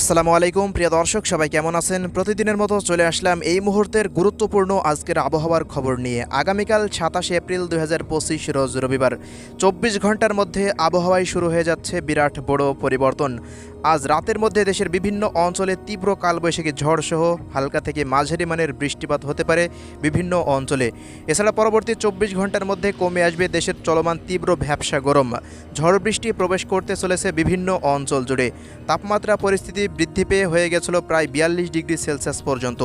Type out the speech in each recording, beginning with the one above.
আসসালামু আলাইকুম, প্রিয় দর্শক, সবাই কেমন আছেন? প্রতিদিনের মতো চলে আসলাম এই মুহূর্তের গুরুত্বপূর্ণ আজকের আবহাওয়ার খবর নিয়ে। আগামীকাল সাতাশে এপ্রিল দু হাজার পঁচিশ, রোজ রবিবার। চব্বিশ ঘণ্টার মধ্যে আবহাওয়ায় শুরু হয়ে যাচ্ছে বিরাট বড় পরিবর্তন। আজ রাতের মধ্যে দেশের বিভিন্ন অঞ্চলে তীব্র কালবৈশাখী ঝড়সহ হালকা থেকে মাঝারি মানের বৃষ্টিপাত হতে পারে বিভিন্ন অঞ্চলে। এছাড়া পরবর্তী চব্বিশ ঘণ্টার মধ্যে কমে আসবে দেশের চলমান তীব্র ভ্যাবসা গরম। ঝড় বৃষ্টি প্রবেশ করতে চলেছে বিভিন্ন অঞ্চল জুড়ে। তাপমাত্রা, পরিস্থিতি বৃদ্ধি পেয়ে হয়ে গেছিল প্রায় বিয়াল্লিশ ডিগ্রি সেলসিয়াস পর্যন্ত।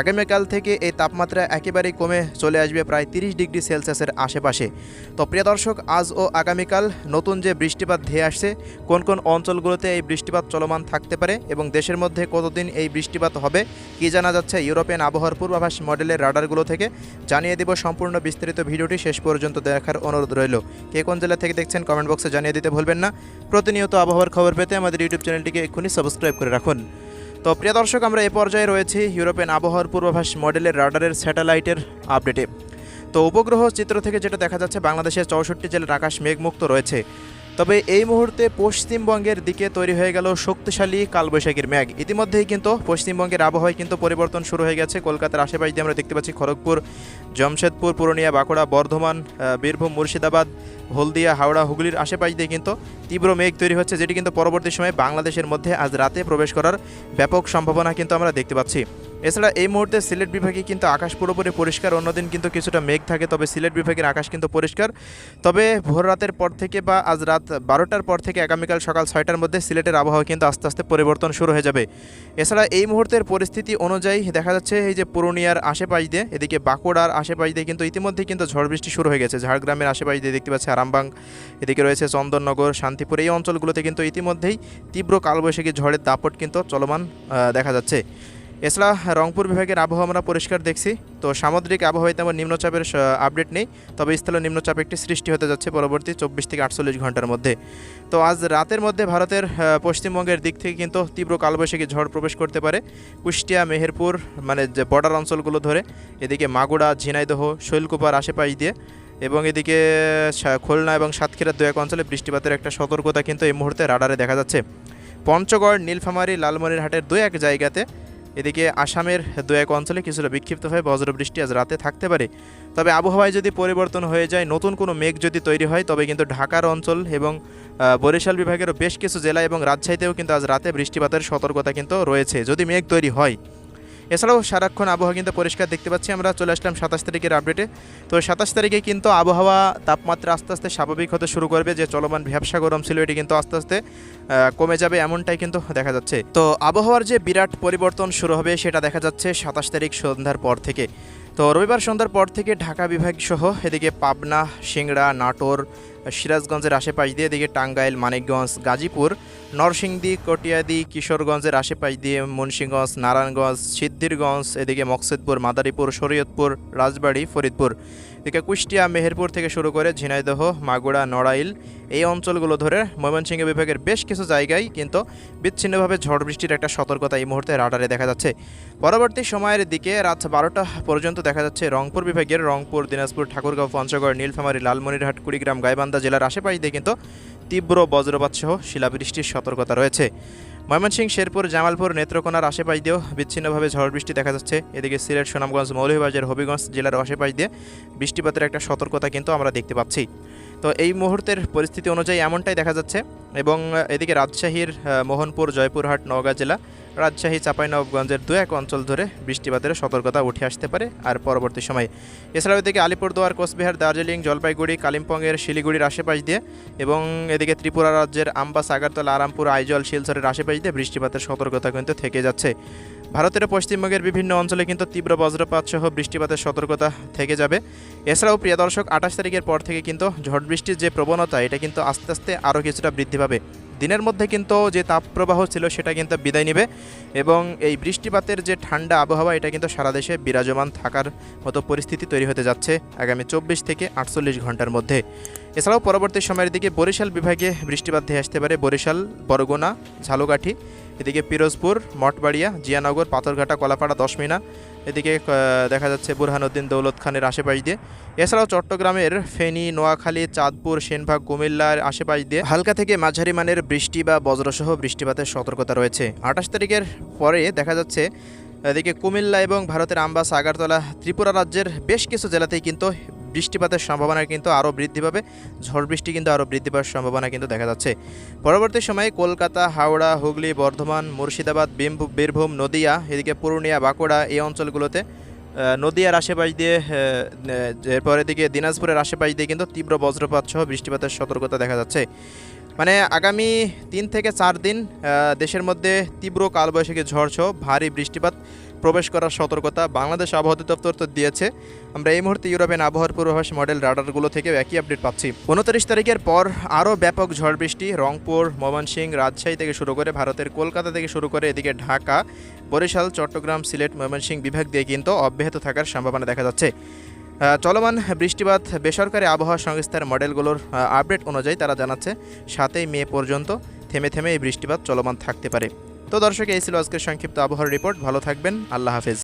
আগামীকাল থেকে এই তাপমাত্রা একেবারেই কমে চলে আসবে প্রায় তিরিশ ডিগ্রি সেলসিয়াসের আশেপাশে। তো প্রিয় দর্শক, আজ ও আগামীকাল নতুন যে বৃষ্টিপাত ধেয়ে আসছে, কোন কোন অঞ্চলগুলোতে এই বৃষ্টিপাত চলমান থাকতে পারে এবং দেশের মধ্যে কতদিন এই বৃষ্টিপাত হবে, কি জানা যাচ্ছে ইউরোপিয়ান আবহাওয়ার পূর্বাভাস মডেলের রাডারগুলো থেকে, জানিয়ে দেব সম্পূর্ণ বিস্তারিত ভিডিওটি শেষ পর্যন্ত দেখার অনুরোধ রইল। কে কোন জেলা থেকে দেখছেন, কমেন্ট বক্সে জানিয়ে দিতে ভুলবেন না। প্রতিনিয়ত আবহাওয়ার খবর পেতে আমাদের ইউটিউব চ্যানেলটিকে এক্ষুনি সাবস্ক্রাইব করে রাখুন। তো প্রিয় দর্শক, আমরা এ পর্যায়ে রয়েছি ইউরোপিয়ান আবহাওয়ার পূর্বাভাস মডেলের রাডারের স্যাটেলাইটের আপডেটে। তো উপগ্রহ চিত্র থেকে যেটা দেখা যাচ্ছে, বাংলাদেশের চৌষট্টি জেলার আকাশ মেঘমুক্ত রয়েছে। তবে এই মুহূর্তে পশ্চিমবঙ্গের দিকে তৈরি হয়ে গেল শক্তিশালী কালবৈশাখীর মেঘ। ইতিমধ্যেই কিন্তু পশ্চিমবঙ্গের আবহাওয়ায় কিন্তু পরিবর্তন শুরু হয়ে গেছে। কলকাতার আশেপাশে দিয়ে আমরা দেখতে পাচ্ছি খড়গপুর, জমশেদপুর, পুরুলিয়া, বাঁকুড়া, বর্ধমান বীরভূম, মুর্শিদাবাদ, হলদিয়া, হাওড়া, হুগলির আশেপাশ দিয়ে কিন্তু তীব্র মেঘ তৈরি হচ্ছে, যেটি কিন্তু পরবর্তী সময়ে বাংলাদেশের মধ্যে আজ রাতে প্রবেশ করার ব্যাপক সম্ভাবনা কিন্তু আমরা দেখতে পাচ্ছি। এছাড়া এই মুহূর্তে সিলেট বিভাগে কিন্তু আকাশ পুরোপুরি পরিষ্কার, অন্যদিন কিন্তু কিছুটা মেঘ থাকে, তবে সিলেট বিভাগের আকাশ কিন্তু পরিষ্কার। তবে ভোর রাতের পর থেকে বা আজ রাত বারোটার পর থেকে আগামীকাল সকাল ছয়টার মধ্যে সিলেটের আবহাওয়া কিন্তু আস্তে আস্তে পরিবর্তন শুরু হয়ে যাবে। এছাড়া এই মুহূর্তের পরিস্থিতি অনুযায়ী দেখা যাচ্ছে, এই যে পুরুলিয়ার আশেপাশ দিয়ে এদিকে বাঁকুড়ার আশেপাশ দিয়ে কিন্তু ইতিমধ্যে কিন্তু ঝড় বৃষ্টি শুরু হয়ে গেছে। ঝাড়গ্রামের আশেপাশ দিয়ে দেখতে পাচ্ছি আরামবাং এদিকে রয়েছে চন্দননগর, শান্তিপুর, এই অঞ্চলগুলোতে কিন্তু ইতিমধ্যেই তীব্র কালবৈশাখী ঝড়ের দাপট কিন্তু চলমান দেখা যাচ্ছে। এছাড়া রংপুর বিভাগের আবহাওয়া আমরা পরিষ্কার দেখছি। তো সামুদ্রিক আবহাওয়ায় তেমন নিম্নচাপের আপডেট নেই। তবে স্থলে নিম্নচাপ একটি সৃষ্টি হতে যাচ্ছে পরবর্তী চব্বিশ থেকে আটচল্লিশ ঘণ্টার মধ্যে। তো আজ রাতের মধ্যে ভারতের পশ্চিমবঙ্গের দিক থেকে কিন্তু তীব্র কালবৈশাখী ঝড় প্রবেশ করতে পারে। কুষ্টিয়া, মেহেরপুর মানে যে বর্ডার অঞ্চলগুলো ধরে, এদিকে মাগুড়া ঝিনাইদহ, শৈলকুপার আশেপাশ দিয়ে এবং এদিকে খুলনা এবং সাতক্ষীরার দু এক অঞ্চলে বৃষ্টিপাতের একটা সতর্কতা কিন্তু এই মুহূর্তে রাডারে দেখা যাচ্ছে। পঞ্চগড়, নীলফামারী, লালমনিরহাটের দু এক জায়গাতে এদিকে আসামের দু এক অঞ্চলে কিছুটা বিক্ষিপ্তভাবে বজ্রবৃষ্টি আজ রাতে থাকতে পারে। তবে আবহাওয়ায় যদি পরিবর্তন হয়ে যায়, নতুন কোনো মেঘ যদি তৈরি হয়, তবে কিন্তু ঢাকার অঞ্চল এবং বরিশাল বিভাগেরও বেশ কিছু জেলা এবং রাজশাহীতেও কিন্তু আজ রাতে বৃষ্টিপাতের সতর্কতা কিন্তু রয়েছে। যদি মেঘ তৈরি হয় এছাড়াও সারাক্ষণ আবহাওয়া কিন্তু পরিষ্কার দেখতে পাচ্ছি, আমরা চলে আসলাম সাতাশ তারিখের আপডেটে তো সাতাশ তারিখে কিন্তু আবহাওয়া তাপমাত্রা আস্তে আস্তে স্বাভাবিক হতে শুরু করবে, যে চলমান ভ্যাবসা গরম ছিল, এটি কিন্তু আস্তে আস্তে কমে যাবে এমনটাই কিন্তু দেখা যাচ্ছে। তো আবহাওয়ার যে বিরাট পরিবর্তন শুরু হবে, সেটা দেখা যাচ্ছে সাতাশ তারিখ সন্ধ্যার পর থেকে। তো রবিবার সন্ধ্যার পর থেকে ঢাকা বিভাগ সহ এদিকে পাবনা, সিংড়া, নাটোর, সিরাজগঞ্জের আশেপাশ দিয়ে এদিকে টাঙ্গাইল, মানিকগঞ্জ, গাজীপুর, নরসিংদী, কটিয়াদি, কিশোরগঞ্জের আশেপাশ দিয়ে মুন্সিগঞ্জ, নারায়ণগঞ্জ, সিদ্ধিরগঞ্জ, এদিকে মকসেদপুর, মাদারীপুর, শরীয়তপুর, রাজবাড়ি, ফরিদপুর। এদিকে কুষ্টিয়া, মেহেরপুর থেকে শুরু করে ঝিনাইদহ মাগুড়া নড়াইল এই অঞ্চলগুলো ধরে ময়মনসিংহ বিভাগের বেশ কিছু জায়গায় কিন্তু বিচ্ছিন্নভাবে ঝড় বৃষ্টির একটা সতর্কতা এই মুহূর্তে রাডারে দেখা যাচ্ছে। পরবর্তী সময়ের দিকে রাত বারোটা পর্যন্ত দেখা যাচ্ছে, রংপুর বিভাগের রংপুর, দিনাজপুর, ঠাকুরগাঁও, পঞ্চগড়, নীলফামারী, লালমনিরহাট, কুড়িগ্রাম, গাইবান্ধা জেলার আশেপাশ দিয়ে কিন্তু তীব্র বজ্রপাত সহ শিলাবৃষ্টির সতর্কতা রয়েছে। ময়মনসিংহ, শেরপুর, জামালপুর, নেত্রকোনার আশেপাশ দিয়েও বিচ্ছিন্নভাবে ঝড় বৃষ্টি দেখা যাচ্ছে। এদিকে সিলেট, সুনামগঞ্জ, মৌলভীবাজার, হবিগঞ্জ জেলার আশেপাশ দিয়ে বৃষ্টিপাতের একটা সতর্কতা কিন্তু আমরা দেখতে পাচ্ছি। তো এই মুহূর্তের পরিস্থিতি অনুযায়ী এমনটাই দেখা যাচ্ছে এবং এদিকে রাজশাহীর মোহনপুর, জয়পুরহাট, নওগাঁ জেলা, রাজশাহী, চাঁপাইনবাবগঞ্জের দু এক অঞ্চল ধরে বৃষ্টিপাতের সতর্কতা উঠে আসতে পারে আর পরবর্তী সময়ে। এছাড়াও এদিকে আলিপুরদুয়ার, কোচবিহার, দার্জিলিং, জলপাইগুড়ি, কালিম্পংয়ের, শিলিগুড়ির আশেপাশ দিয়ে এবং এদিকে ত্রিপুরা রাজ্যের আম্বাস, আগারতলা, আরামপুর, আইজল, শিলচরের আশেপাশ দিয়ে বৃষ্টিপাতের সতর্কতা কিন্তু থেকে যাচ্ছে। ভারতের পশ্চিমবঙ্গের বিভিন্ন অঞ্চলে কিন্তু তীব্র বজ্রপাত সহ বৃষ্টিপাতের সতর্কতা থেকে যাবে। এছাড়াও প্রিয় দর্শক, আঠাশ তারিখের পর থেকে কিন্তু ঝড় বৃষ্টির যে প্রবণতা, এটা কিন্তু আস্তে আস্তে আরও কিছুটা বৃদ্ধি পাবে দিনের মধ্যে কিন্তু যে তাপপ্রবাহ ছিল সেটা কিন্তু বিদায় নেবে এবং এই বৃষ্টিপাতের যে ঠান্ডা আবহাওয়া, এটা কিন্তু সারা দেশে বিরাজমান থাকার মতো পরিস্থিতি তৈরি হতে যাচ্ছে আগামী চব্বিশ থেকে আটচল্লিশ ঘণ্টার মধ্যে। এছাড়াও পরবর্তী সময়ের দিকে বরিশাল বিভাগে বৃষ্টিপাত ধেয়ে আসতে পারে বরিশাল, বরগুনা, ঝালুকাঠি এদিকে পিরোজপুর, মঠবাড়িয়া, জিয়ানগর, পাথরঘাটা, কলাপাড়া, দশমিনা, এদিকে দেখা যাচ্ছে বুরহানুদ্দিন, দৌলত খানের আশেপাশ দিয়ে। এছাড়াও চট্টগ্রামের ফেনী, নোয়াখালী, চাঁদপুর, সেনভাগ, কুমিল্লার আশেপাশ দিয়ে হালকা থেকে মাঝারি মানের বৃষ্টি বা বজ্রসহ বৃষ্টিপাতের সতর্কতা রয়েছে। আঠাশ তারিখের পরে দেখা যাচ্ছে, এদিকে কুমিল্লা এবং ভারতের আমবাস, আগারতলা, ত্রিপুরা রাজ্যের বেশ কিছু জেলাতেই কিন্তু বৃষ্টিপাতের সম্ভাবনা কিন্তু আরও বৃদ্ধি পাবে। ঝড় বৃষ্টি কিন্তু আরও বৃদ্ধি পাওয়ার সম্ভাবনা কিন্তু দেখা যাচ্ছে। পরবর্তী সময়ে কলকাতা, হাওড়া, হুগলি, বর্ধমান, মুর্শিদাবাদ বীরভূম, নদিয়া, এদিকে পুরুলিয়া, বাঁকুড়া এই অঞ্চলগুলোতে নদিয়ার আশেপাশ দিয়ে এরপর এদিকে দিনাজপুরের আশেপাশ দিয়ে কিন্তু তীব্র বজ্রপাত সহ বৃষ্টিপাতের সতর্কতা দেখা যাচ্ছে। মানে আগামী তিন থেকে চার দিন দেশের মধ্যে তীব্র কালবৈশাখী ঝড় সহ ভারী বৃষ্টিপাত প্রবেশ করার সতর্কতা বাংলাদেশ আবহাওয়া দপ্তর তো দিয়েছে। আমরা এই মুহূর্তে ইউরোপিয়ান আবহাওয়ার পূর্বাভাস মডেল রাডারগুলো থেকে একই আপডেট পাচ্ছি। উনত্রিশ তারিখের পর আরও ব্যাপক ঝড় বৃষ্টি রংপুর, ময়মনসিংহ, রাজশাহী থেকে শুরু করে ভারতের কলকাতা থেকে শুরু করে এদিকে ঢাকা, বরিশাল, চট্টগ্রাম, সিলেট, ময়মনসিংহ বিভাগ দিয়ে কিন্তু অব্যাহত থাকার সম্ভাবনা দেখা যাচ্ছে। চলমান বৃষ্টিপাত বেসরকারি আবহাওয়া সংস্থার মডেলগুলোর আপডেট অনুযায়ী তারা জানাচ্ছে, সাতই মে পর্যন্ত থেমে থেমে এই বৃষ্টিপাত চলমান থাকতে পারে। তো দর্শক এই ছিল আজকের সংক্ষিপ্ত আবহাওয়ার রিপোর্ট। ভালো থাকবেন। আল্লাহ হাফেজ।